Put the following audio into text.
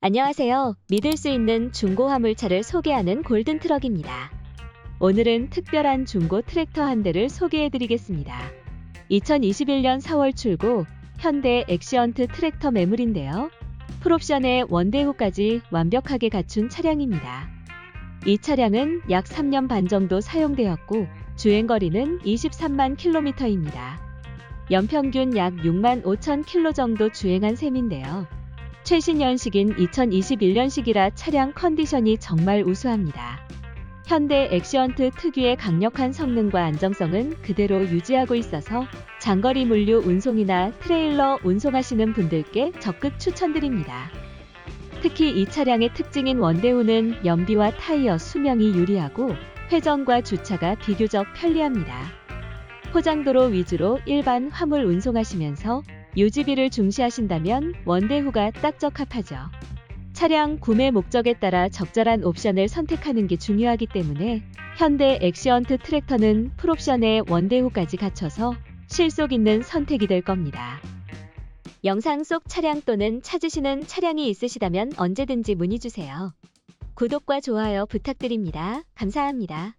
안녕하세요. 믿을 수 있는 중고 화물차를 소개하는 골든 트럭입니다. 오늘은 특별한 중고 트랙터 한 대를 소개해 드리겠습니다. 2021년 4월 출고 현대 엑시언트 트랙터 매물인데요. 풀옵션에 원대후까지 완벽하게 갖춘 차량입니다. 이 차량은 약 3년 반 정도 사용되었고 주행거리는 23만 킬로미터입니다. 연평균 약 6만 5천 킬로 정도 주행한 셈인데요. 최신 연식인 2021년식이라 차량 컨디션이 정말 우수합니다. 현대 엑시언트 특유의 강력한 성능과 안정성은 그대로 유지하고 있어서 장거리 물류 운송이나 트레일러 운송하시는 분들께 적극 추천드립니다. 특히 이 차량의 특징인 원대우는 연비와 타이어 수명이 유리하고 회전과 주차가 비교적 편리합니다. 포장도로 위주로 일반 화물 운송하시면서 유지비를 중시하신다면 원대후가 딱 적합하죠. 차량 구매 목적에 따라 적절한 옵션을 선택하는 게 중요하기 때문에 현대 엑시언트 트랙터는 풀옵션에 원대후까지 갖춰서 실속 있는 선택이 될 겁니다. 영상 속 차량 또는 찾으시는 차량이 있으시다면 언제든지 문의 주세요. 구독과 좋아요 부탁드립니다. 감사합니다.